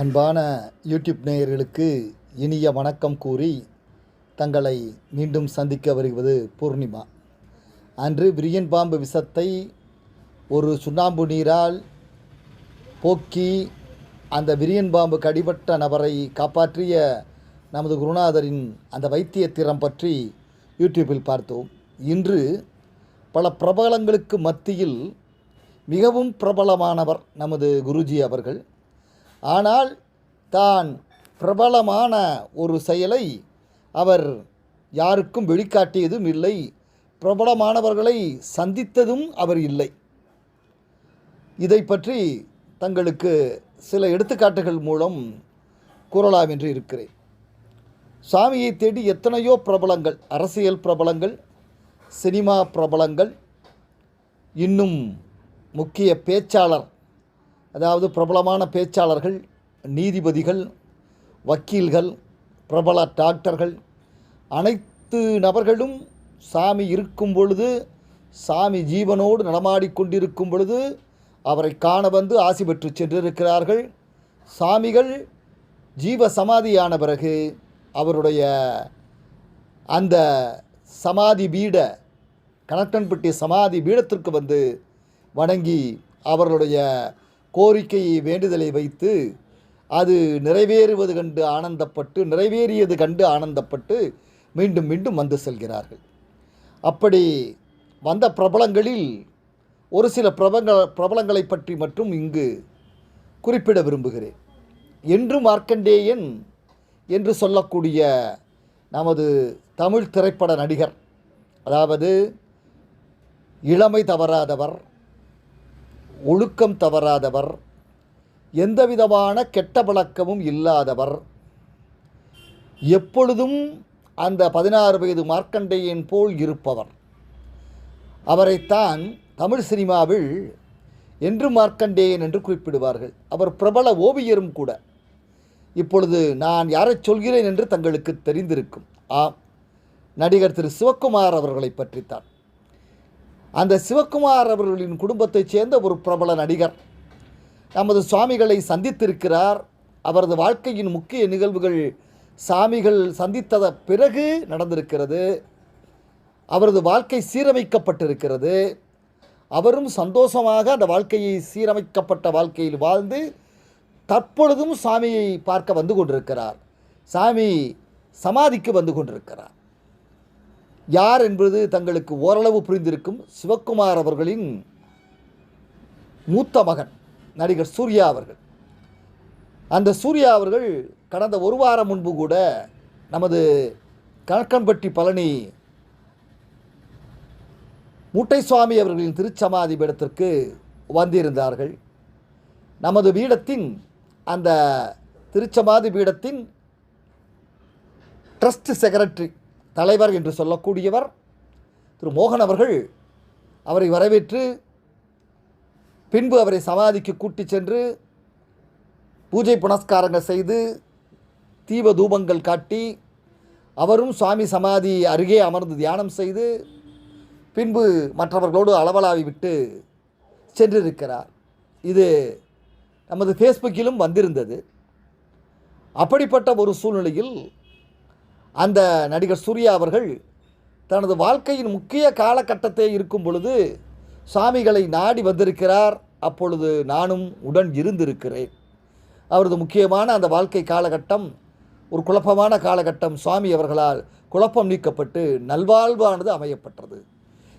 அன்பான யூடியூப் நேயர்களுக்கு இனிய வணக்கம் கூறி தங்களை மீண்டும் சந்திக்க வருவது பூர்ணிமா. அன்று விரியன் பாம்பு விஷத்தை ஒரு சுண்ணாம்பு நீரால் போக்கி அந்த விரியன் பாம்பு கடிபட்ட நபரை காப்பாற்றிய நமது குருநாதரின் அந்த வைத்திய திறம் பற்றி யூடியூப்பில் பார்த்தோம். இன்று பல பிரபலங்களுக்கு மத்தியில் மிகவும் பிரபலமானவர் நமது குருஜி அவர்கள். ஆனால் தான் பிரபலமான ஒரு செயலை அவர் யாருக்கும் வெளிக்காட்டியதும் இல்லை. பிரபலமானவர்களை சந்தித்ததும் அவர் இல்லை. இதை பற்றி தங்களுக்கு சில எடுத்துக்காட்டுகள் மூலம் கூறலாம் என்று இருக்கிறேன். சாமியை தேடி எத்தனையோ பிரபலங்கள் அரசியல் பிரபலங்கள் சினிமா பிரபலங்கள் இன்னும் முக்கிய பேச்சாளர் அதாவது பிரபலமான பேச்சாளர்கள் நீதிபதிகள் வக்கீல்கள் பிரபல டாக்டர்கள் அனைத்து நபர்களும் சாமி இருக்கும் பொழுது சாமி ஜீவனோடு நடமாடிக்கொண்டிருக்கும் பொழுது அவரை காண வந்து ஆசி பெற்று சென்றிருக்கிறார்கள். சாமிகள் ஜீவ சமாதியான பிறகு அவருடைய அந்த சமாதி பீட கணக்கன்பட்டி சமாதி பீடத்திற்கு வந்து வணங்கி அவர்களுடைய கோரிக்கையை வேண்டுதலை வைத்து அது நிறைவேறுவது கண்டு ஆனந்தப்பட்டு நிறைவேறியது கண்டு ஆனந்தப்பட்டு மீண்டும் மீண்டும் வந்து செல்கிறார்கள். அப்படி வந்த பிரபலங்களில் ஒரு சில பிரபல பிரபலங்களை பற்றி மட்டும் இங்கு குறிப்பிட விரும்புகிறேன். என்று மார்க்கண்டேயன் என்று சொல்லக்கூடிய நமது தமிழ் திரைப்பட நடிகர் அதாவது இளமை தவறாதவர் ஒழுக்கம் தவறாதவர் எந்தவிதமான கெட்ட பழக்கமும் இல்லாதவர். எப்பொழுதும் அந்த பதினாறு வயது மார்க்கண்டையன் போல் இருப்பவர். அவரைத்தான் தமிழ் சினிமாவில் என்று மார்க்கண்டேயன் என்று குறிப்பிடுவார்கள். அவர் பிரபல ஓவியரும் கூட. இப்பொழுது நான் யாரை சொல்கிறேன் என்று தங்களுக்கு தெரிந்திருக்கும். ஆம் நடிகர் திரு சிவக்குமார் அவர்களை பற்றித்தான். அந்த சிவக்குமார் அவர்களின் குடும்பத்தைச் சேர்ந்த ஒரு பிரபல நடிகர். நமது சுவாமிகளை சந்தித்திருக்கிறார். அவரது வாழ்க்கையின் முக்கிய நிகழ்வுகள் சாமிகள் சந்தித்தத பிறகு நடந்திருக்கிறது. அவரது வாழ்க்கை சீரமைக்கப்பட்டிருக்கிறது. அவரும் சந்தோஷமாக அந்த வாழ்க்கையை சீரமைக்கப்பட்ட வாழ்க்கையில் வாழ்ந்து தற்பொழுதும் சாமியை பார்க்க வந்து கொண்டிருக்கிறார். சாமி சமாதிக்கு வந்து கொண்டிருக்கிறார். யார் என்பது தங்களுக்கு ஓரளவு புரிந்திருக்கும் சிவக்குமார் அவர்களின் மூத்த மகன் நடிகர் சூர்யா அவர்கள். அந்த சூர்யா அவர்கள் கடந்த ஒரு வாரம் முன்பு கூட நமது கணக்கன்பட்டி பழனி மூட்டை சுவாமி அவர்களின் திருச்சமாதி பீடத்திற்கு வந்திருந்தார்கள். நமது பீடத்தின் அந்த திருச்சமாதி பீடத்தின் ட்ரஸ்ட் செக்ரட்டரி தலைவர் என்று சொல்லக்கூடியவர் திரு மோகன் அவர்கள் அவரை வரவேற்று பின்பு அவரை சமாதிக்கு கூட்டிச் சென்று பூஜை புனஸ்காரங்கள் செய்து தீப தூபங்கள் காட்டி அவரும் சுவாமி சமாதி அருகே அமர்ந்து தியானம் செய்து பின்பு மற்றவர்களோடு அளவலாவி விட்டு சென்றிருக்கிறார். இது நமது ஃபேஸ்புக்கிலும் வந்திருந்தது. அப்படிப்பட்ட ஒரு சூழ்நிலையில் அந்த நடிகர் சூர்யா அவர்கள் தனது வாழ்க்கையின் முக்கிய காலகட்டத்தை இருக்கும் பொழுது சாமிகளை நாடி வந்திருக்கிறார். அப்பொழுது நானும் உடன் இருந்திருக்கிறேன். அவரது முக்கியமான அந்த வாழ்க்கை காலகட்டம் ஒரு குழப்பமான காலகட்டம் சுவாமி அவர்களால் குழப்பம் நீக்கப்பட்டு நல்வாழ்வானது அமையப்பட்டது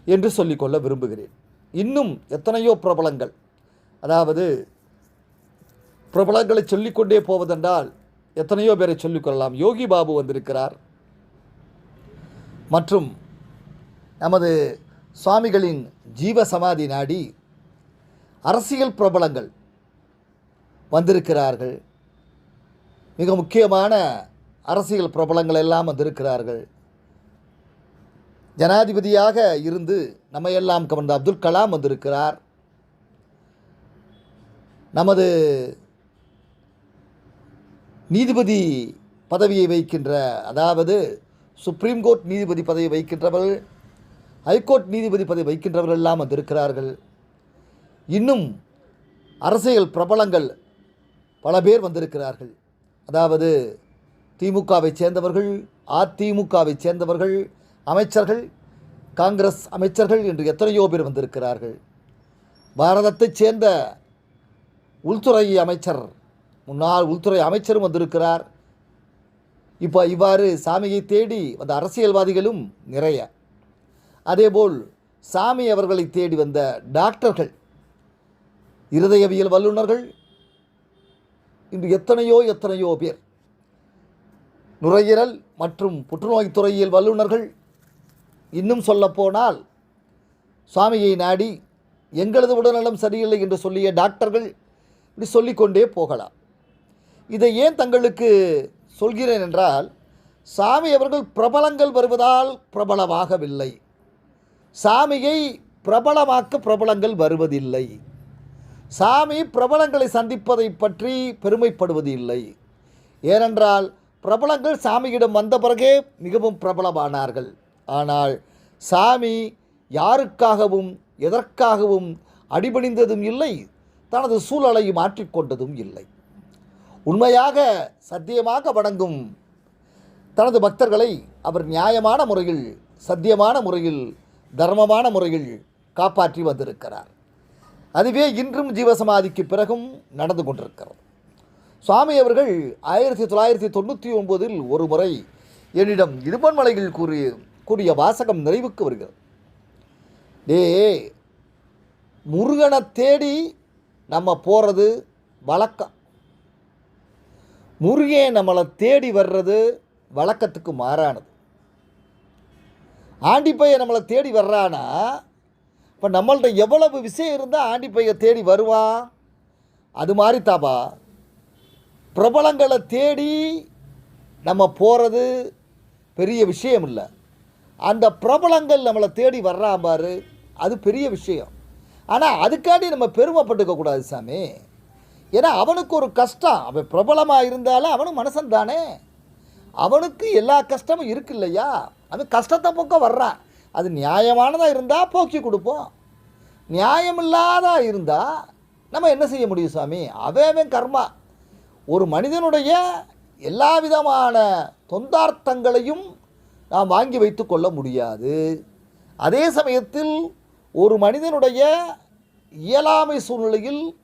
என்று சொல்லிக்கொள்ள விரும்புகிறேன். இன்னும் எத்தனையோ பிரபலங்கள் அதாவது பிரபலங்களை சொல்லிக்கொண்டே போவதென்றால் எத்தனையோ பேரை சொல்லிக்கொள்ளலாம் யோகி பாபு வந்திருக்கிறார். மற்றும் நமது சுவாமிகளின் ஜீவ சமாதி நாடி அரசியல் பிரபலங்கள் வந்திருக்கிறார்கள். மிக முக்கியமான அரசியல் பிரபலங்கள் எல்லாம் வந்திருக்கிறார்கள். ஜனாதிபதியாக இருந்து நம்மையெல்லாம் கவர்ந்த அப்துல் கலாம் வந்திருக்கிறார். நமது நீதிபதி பதவியை வைக்கின்ற அதாவது சுப்ரீம் கோர்ட் நீதிபதி பதவி வைக்கின்றவர்கள் ஹைகோர்ட் நீதிபதி பதவி வைக்கின்றவர்கள் எல்லாம் வந்திருக்கிறார்கள். இன்னும் அரசியல் பிரபலங்கள் பல பேர் வந்திருக்கிறார்கள். அதாவது திமுகவை சேர்ந்தவர்கள் அதிமுகவை சேர்ந்தவர்கள் அமைச்சர்கள் காங்கிரஸ் அமைச்சர்கள் என்று எத்தனையோ பேர் வந்திருக்கிறார்கள். பாரதத்தைச் சேர்ந்த உள்துறை அமைச்சர் முன்னாள் உள்துறை அமைச்சரும் வந்திருக்கிறார். இப்போ இவ்வாறு சாமியை தேடி வந்த அரசியல்வாதிகளும் நிறைய. அதேபோல் சாமி அவர்களை தேடி வந்த டாக்டர்கள் இருதயவியல் வல்லுநர்கள் இன்று எத்தனையோ எத்தனையோ பேர். நுரையீரல் மற்றும் புற்றுநோய் துறையில் வல்லுநர்கள் இன்னும் சொல்லப்போனால் சுவாமியை நாடி எங்களது உடல்நலம் சரியில்லை என்று சொல்லிய டாக்டர்கள் இப்படி சொல்லிக்கொண்டே போகலாம். இதை ஏன் தங்களுக்கு சொல்கிறேன் என்றால் சாமி அவர்கள் பிரபலங்கள் வருவதால் பிரபலமாகவில்லை. சாமியை பிரபலமாக்க பிரபலங்கள் வருவதில்லை. சாமி பிரபலங்களை சந்திப்பதை பற்றி பெருமைப்படுவது இல்லை ஏனென்றால் பிரபலங்கள் சாமியிடம் வந்த பிறகே மிகவும் பிரபலமானார்கள். ஆனால் சாமி யாருக்காகவும் எதற்காகவும் அடிபணிந்ததும் இல்லை தனது சூழலை மாற்றிக்கொண்டதும் இல்லை. உண்மையாக சத்தியமாக வணங்கும் தனது பக்தர்களை அவர் நியாயமான முறையில் சத்தியமான முறையில் தர்மமான முறையில் காப்பாற்றி வந்திருக்கிறார். அதுவே இன்றும் ஜீவசமாதிக்கு பிறகும் நடந்து கொண்டிருக்கிறது. சுவாமி அவர்கள் ஆயிரத்தி தொள்ளாயிரத்தி தொண்ணூற்றி ஒன்பதில் ஒரு முறை என்னிடம் இடுபன்மலையில் கூறிய கூறிய வாசகம் நிறைவுக்கு வருகிறது. டே முருகனை தேடி நம்ம போகிறது வழக்கம். முருகே நம்மளை தேடி வர்றது வழக்கத்துக்கு மாறானது. ஆண்டிப்பையை நம்மளை தேடி வர்றானா? இப்போ நம்மள்ட்ட எவ்வளவு விஷயம் இருந்தால் ஆண்டிப்பையை தேடி வருவான் அது மாதிரி தாப்பா பிரபலங்களை தேடி நம்ம போகிறது பெரிய விஷயம் இல்லை. அந்த பிரபலங்கள் நம்மளை தேடி வர்றான் பாரு அது பெரிய விஷயம். ஆனால் அதுக்காண்டி நம்ம பெருமைப்பட்டுக்க கூடாது சாமி. ஏன்னா அவனுக்கு ஒரு கஷ்டம். அவன் பிரபலமாக இருந்தாலும் அவனும் மனசன் தானே. அவனுக்கு எல்லா கஷ்டமும் இருக்கு இல்லையா? அவன் கஷ்டத்தை போக்க வர்றான். அது நியாயமானதாக இருந்தால் போக்கி கொடுப்போம். நியாயமில்லாதா இருந்தால் நம்ம என்ன செய்ய முடியும் சாமி? அவன் கர்மா. ஒரு மனிதனுடைய எல்லா விதமான தொந்தார்த்தங்களையும் நாம் வாங்கி வைத்து கொள்ள முடியாது. அதே சமயத்தில் ஒரு மனிதனுடைய இயலாமை சூழ்நிலையில்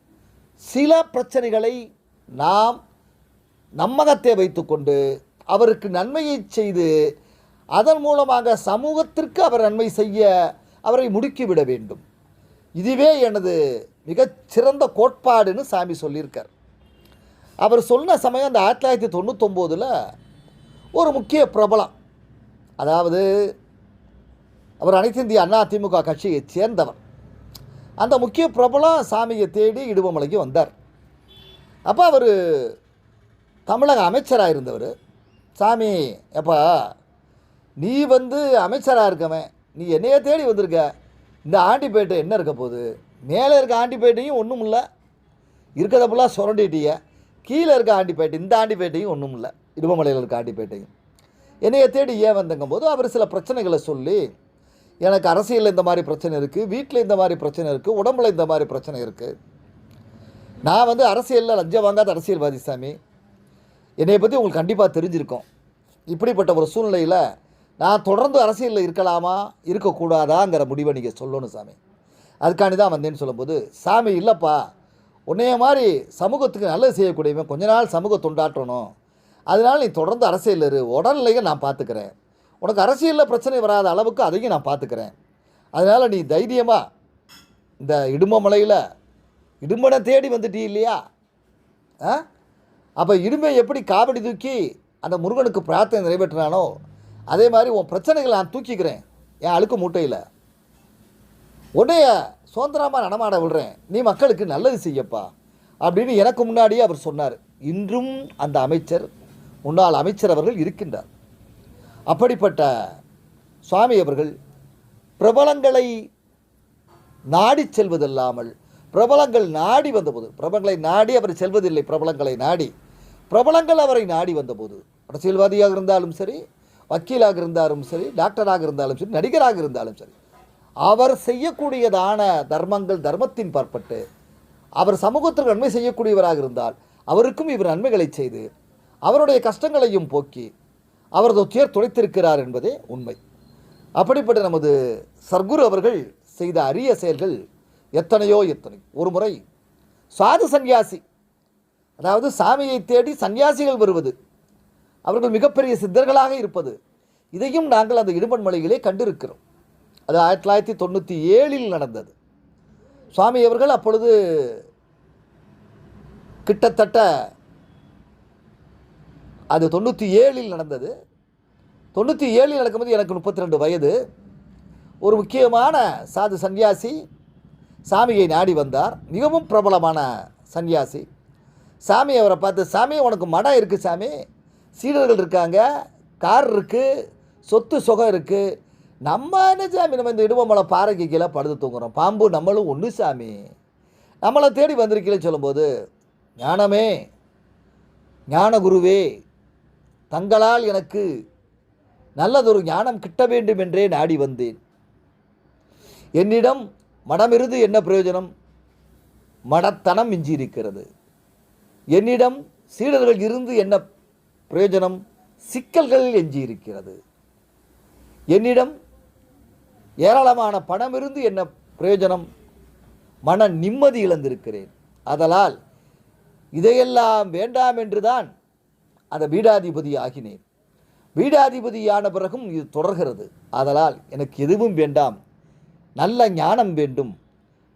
சில பிரச்சனைகளை நாம் நம்மகத்தை வைத்துக்கொண்டு அவருக்கு நன்மையை செய்து அதன் மூலமாக சமூகத்திற்கு அவர் நன்மை செய்ய அவரை முடுக்கிவிட வேண்டும். இதுவே எனது மிகச்சிறந்த கோட்பாடுன்னு சாமி சொல்லியிருக்கார். அவர் சொன்ன சமயம் அந்த ஆயிரத்தி தொள்ளாயிரத்தி தொண்ணூத்தொம்போதில் ஒரு முக்கிய பிரபலம். அதாவது அவர் அனைத்து இந்திய அண்ணா திமுக கட்சியை சேர்ந்தவர். அந்த முக்கிய பிரபலம் சாமியை தேடி இடுவமலைக்கு வந்தார். அப்போ அவர் தமிழக அமைச்சராக இருந்தவர். சாமி எப்பா நீ வந்து அமைச்சராக இருக்கவன். நீ என்னையே தேடி வந்திருக்க. இந்த ஆண்டிப்பேட்டை என்ன இருக்க போகுது? மேலே இருக்க ஆண்டிப்பேட்டையும் ஒன்றும் இல்லை. இருக்கிறத ஃபுல்லாக சுரண்டிட்டிய. கீழே இருக்க ஆண்டிப்பேட்டை இந்த ஆண்டிப்பேட்டையும் ஒன்றும் இல்லை. இடுவமலையில் இருக்க ஆண்டிப்பேட்டையும். என்னையை தேடி ஏன் வந்தங்கும் போது அவர் சில பிரச்சனைகளை சொல்லி எனக்கு அரசியலில் இந்த மாதிரி பிரச்சனை இருக்குது வீட்டில் இந்த மாதிரி பிரச்சனை இருக்குது உடம்புல இந்த மாதிரி பிரச்சனை இருக்குது நான் வந்து அரசியலில் லஞ்சம் வாங்காத அரசியல்வாதி சாமி. என்னை பற்றி உங்களுக்கு கண்டிப்பாக தெரிஞ்சிருக்கும். இப்படிப்பட்ட ஒரு சூழ்நிலையில் நான் தொடர்ந்து அரசியலில் இருக்கலாமா இருக்கக்கூடாதாங்கிற முடிவை நீங்கள் சொல்லணும் சாமி. அதுக்காண்டி தான் வந்தேன்னு சொல்லும்போது சாமி இல்லைப்பா. உன்னைய மாதிரி சமூகத்துக்கு நல்லது செய்யக்கூடியவன் கொஞ்ச நாள் சமூக தொண்டாற்றணும். அதனால் நீ தொடர்ந்து அரசியலில் இரு. உடல்நிலையை நான் பார்த்துக்கிறேன். உனக்கு அரசியலில் பிரச்சனை வராத அளவுக்கு அதையும் நான் பார்த்துக்கிறேன். அதனால் நீ தைரியமாக இந்த இடும்பமலையில் இடும்பனை தேடி வந்துட்டீ இல்லையா? ஆ? அப்போ இடும்பை எப்படி காவடி தூக்கி அந்த முருகனுக்கு பிரார்த்தனை நிறைவேற்றினானோ அதே மாதிரி உன் பிரச்சனைகளை நான் தூக்கிக்கிறேன். என் அழுக்கு மூட்டையில். உன்னைய சுதந்திரமாக நடமாட விடுறேன். நீ மக்களுக்கு நல்லது செய்யப்பா அப்படின்னு எனக்கு முன்னாடியே அவர் சொன்னார். இன்றும் அந்த அமைச்சர் முன்னாள் அமைச்சர் அவர்கள் இருக்கின்றார். அப்படிப்பட்ட சுவாமி அவர்கள் பிரபலங்களை நாடி செல்வதில்லாமல் பிரபலங்கள் நாடி வந்தபோது பிரபலங்களை நாடி அவர் செல்வதில்லை பிரபலங்களை நாடி. பிரபலங்கள் அவரை நாடி வந்தபோது அரசியல்வாதியாக இருந்தாலும் சரி வக்கீலாக இருந்தாலும் சரி டாக்டராக இருந்தாலும் சரி நடிகராக இருந்தாலும் சரி அவர் செய்யக்கூடியதான தர்மங்கள் தர்மத்தின் பற்பட்டு அவர் சமூகத்திற்கு நன்மை செய்யக்கூடியவராக இருந்தால் அவருக்கும் இவர் நன்மைகளை செய்து அவருடைய கஷ்டங்களையும் போக்கி அவரது துயர் துடைத்திருக்கிறார் என்பதே உண்மை. அப்படிப்பட்ட நமது சர்க்குரு அவர்கள் செய்த அரிய செயல்கள் எத்தனையோ எத்தனை. ஒரு முறை சாது சந்நியாசி அதாவது சாமியை தேடி சந்நியாசிகள் வருவது அவர்கள் மிகப்பெரிய சித்தர்களாக இருப்பது இதையும் நாங்கள் அந்த இடுமன்மலையிலே கண்டிருக்கிறோம். அது ஆயிரத்தி தொள்ளாயிரத்தி தொண்ணூற்றி ஏழில் நடந்தது. சுவாமி அவர்கள் அப்பொழுது கிட்டத்தட்ட அது தொண்ணூற்றி ஏழில் நடந்தது. தொண்ணூற்றி ஏழில் நடக்கும்போது எனக்கு முப்பத்தி ரெண்டு வயது. ஒரு முக்கியமான சாது சந்நியாசி சாமியை நாடி வந்தார். மிகவும் பிரபலமான சன்னியாசி. சாமி அவரை பார்த்து சாமி உனக்கு மடம் இருக்குது சாமி. சீடர்கள் இருக்காங்க. கார் இருக்குது சொத்து சுகம் இருக்குது நம்ம என்ன சாமி? நம்ம இந்த இடுவமலை பாறைக்கு கீழே படுத்து தூங்குறோம். பாம்பு நம்மளும் ஒன்று சாமி. நம்மளை தேடி வந்திருக்கீங்களே சொல்லும்போது ஞானமே ஞானகுருவே தங்களால் எனக்கு நல்லதொரு ஞானம் கிட்ட வேண்டும் என்றே நாடி வந்தேன். என்னிடம் மடமிருந்து என்ன பிரயோஜனம்? மடத்தனம் மிஞ்சியிருக்கிறது. என்னிடம் சீடர்கள் இருந்து என்ன பிரயோஜனம்? சிக்கல்கள் எஞ்சியிருக்கிறது. என்னிடம் ஏராளமான பணம் இருந்து என்ன பிரயோஜனம்? மன நிம்மதி இழந்திருக்கிறேன். அதலால் இதையெல்லாம் வேண்டாம் என்றுதான் அந்த பீடாதிபதி ஆகினேன் பீடாதிபதியான பிறகும் இது தொடர்கிறது. அதனால் எனக்கு எதுவும் வேண்டாம். நல்ல ஞானம் வேண்டும்.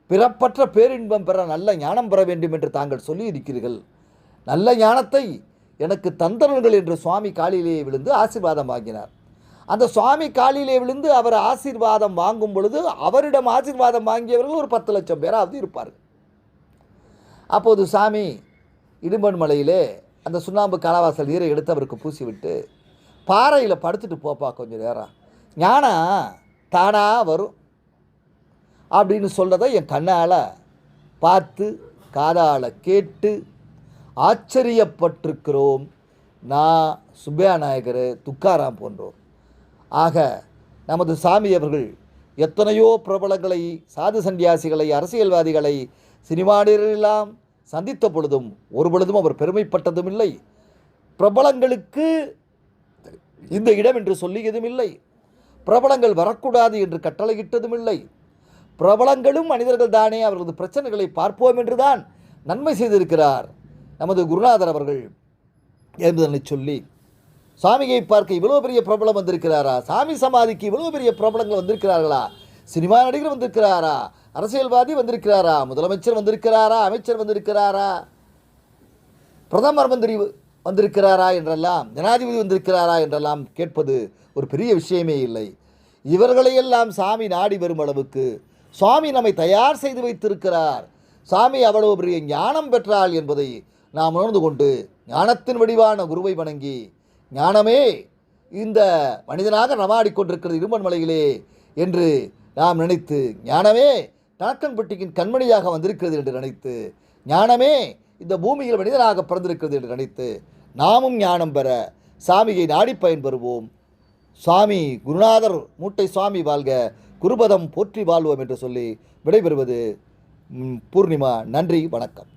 பிறப்பற்ற பேரின்பம் பெற நல்ல ஞானம் பெற வேண்டும் என்று தாங்கள் சொல்லி இருக்கிறீர்கள் நல்ல ஞானத்தை எனக்கு தந்தனர்கள் என்று சுவாமி காலிலே விழுந்து ஆசீர்வாதம் வாங்கினார் அந்த சுவாமி காலிலே விழுந்து அவர் ஆசீர்வாதம் வாங்கும் பொழுது அவரிடம் ஆசீர்வாதம் வாங்கியவர்கள் ஒரு பத்து லட்சம் பேராவது இருப்பார்கள். அப்போது சாமி இடும்பன் மலையிலே அந்த சுண்ணாம்பு காலவாசல் நீரை எடுத்து அவருக்கு பூசிவிட்டு பாறையில் படுத்துட்டு போப்பா கொஞ்சம் நேரம். ஞானம் தானாக வரும். அப்படின்னு சொல்கிறத என் கண்ணால் பார்த்து காதால் கேட்டு ஆச்சரியப்பட்டிருக்கிறோம். நான் சுப்பையா நாயகர் துக்காராம் போன்றோம் ஆக நமது சாமி அவர்கள் எத்தனையோ பிரபலங்களை சாது சந்நியாசிகளை அரசியல்வாதிகளை சினிமாடிகளெல்லாம் சந்தித்த பொழுதும் ஒரு பொழுதும் அவர் பெருமைப்பட்டதும் இல்லை. பிரபலங்களுக்கு இந்த இடம் என்று சொல்லியதும் இல்லை. பிரபலங்கள் வரக்கூடாது என்று கட்டளையிட்டதும் இல்லை. பிரபலங்களும் மனிதர்கள் தானே அவர்களது பிரச்சனைகளை பார்ப்போம் என்றுதான் நன்மை செய்திருக்கிறார் நமது குருநாதர் அவர்கள் என்பதனை சொல்லி. சாமியை பார்க்க இவ்வளோ பெரிய பிரபலம் வந்திருக்கிறாரா? சாமி சமாதிக்கு இவ்வளோ பெரிய பிரபலங்கள் வந்திருக்கிறார்களா? சினிமா நடிகர் வந்திருக்கிறாரா? அரசியல்வாதி வந்திருக்கிறாரா? முதலமைச்சர் வந்திருக்கிறாரா? அமைச்சர் வந்திருக்கிறாரா? பிரதமர் மந்திரி வந்திருக்கிறாரா என்றெல்லாம் ஜனாதிபதி வந்திருக்கிறாரா என்றெல்லாம் கேட்பது ஒரு பெரிய விஷயமே இல்லை. இவர்களையெல்லாம் சாமி நாடி வரும் அளவுக்கு சுவாமி நம்மை தயார் செய்து வைத்திருக்கிறார். சாமி அவ்வளவு பெரிய ஞானம் பெற்றாள் என்பதை நாம் உணர்ந்து கொண்டு ஞானத்தின் வடிவான குருவை வணங்கி ஞானமே இந்த மனிதனாக நமாடிக்கொண்டிருக்கிறது இருமன் மலையிலே என்று நாம் நினைத்து ஞானமே தனக்கன்பட்டியின் கண்மணியாக வந்திருக்கிறது என்று நினைத்து ஞானமே இந்த பூமியில் மனிதனாக பிறந்திருக்கிறது என்று நினைத்து நாமும் ஞானம் பெற சாமியை நாடி பயன்பெறுவோம். சுவாமி குருநாதர் மூட்டை சுவாமி வாழ்க குருபதம் போற்றி வாழ்வோம் என்று சொல்லி விடைபெறுவது பூர்ணிமா. நன்றி வணக்கம்.